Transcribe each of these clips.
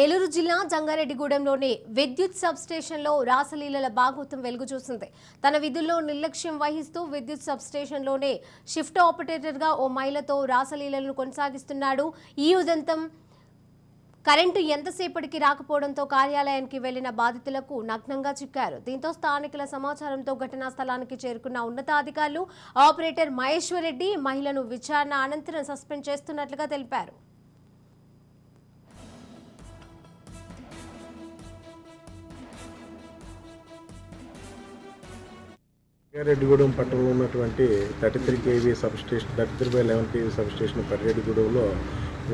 ఏలూరు జిల్లా జంగారెడ్డిగూడెంలోని విద్యుత్ సబ్స్టేషన్లో రాసలీలల భాగవతం వెలుగు చూసింది తన విధుల్లో నిర్లక్ష్యం వహిస్తూ విద్యుత్ సబ్స్టేషన్లోనే షిఫ్ట్ ఆపరేటర్గా ఓ మహిళతో రాసలీలలను కొనసాగిస్తున్నాడు. ఈ ఉదంతం కరెంటు ఎంతసేపటికి రాకపోవడంతో కార్యాలయానికి వెళ్ళిన బాధితులకు నగ్నంగా చిక్కారు. దీంతో స్థానికుల సమాచారంతో ఘటనా స్థలానికి చేరుకున్న ఉన్నతాధికారులు ఆపరేటర్ మహేశ్వర్ రెడ్డి మహిళను విచారణ అనంతరం సస్పెండ్ చేస్తున్నట్లుగా తెలిపారు. రెడ్డిగూడెం పట్టణంలో ఉన్నటువంటి thirty three KV substation thirty three by eleven KV substation పర్రెడ్డిగూడెంలో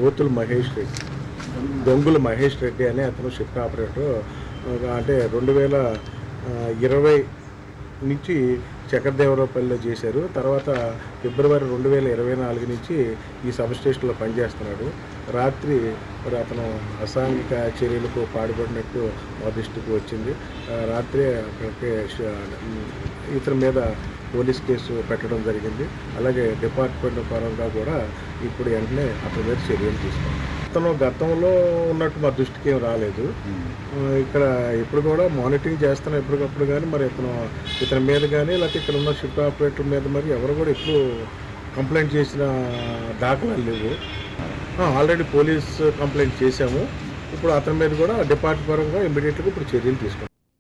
ఓతులు మహేష్ రెడ్డి దొంగుల మహేష్ రెడ్డి అనే అతను షిఫ్ట్ ఆపరేటర్. అంటే రెండు వేల ఇరవై నుంచి చక్రదేవరపల్లిలో చేశారు. తర్వాత ఫిబ్రవరి రెండు వేల ఇరవై నాలుగు నుంచి ఈ సబ్ స్టేషన్లో పనిచేస్తున్నాడు. రాత్రి మరి అతను అసాంఘిక చర్యలకు పాడుపడినట్టు మా దృష్టికి వచ్చింది. రాత్రి ఇతని మీద పోలీస్ కేసు పెట్టడం జరిగింది. అలాగే డిపార్ట్మెంట్ పరంగా కూడా ఇప్పుడు వెంటనే అతని మీద చర్యలు తీసుకున్నాం అతను గతంలో ఉన్నట్టు మా దృష్టికి ఏం రాలేదు. ఆ, ఇక్కడ ఇప్పుడు కూడా మానిటరింగ్ చేస్తున్నాం ఎప్పటికప్పుడు కానీ మరి ఇతను ఇతని మీద కానీ లేకపోతే ఇక్కడ ఉన్న షిఫ్ట్ ఆపరేటర్ మీద మరి ఎవరు కూడా ఇప్పుడు కంప్లైంట్ చేసిన దాఖలాలు లేవు. ఆల్రెడీ పోలీస్ కంప్లైంట్ చేశాము. ఇప్పుడు అతని మీద కూడా డిపార్ట్మెంట్ పరంగా ఇమీడియట్గా ఇప్పుడు చర్యలు తీసుకుంటాం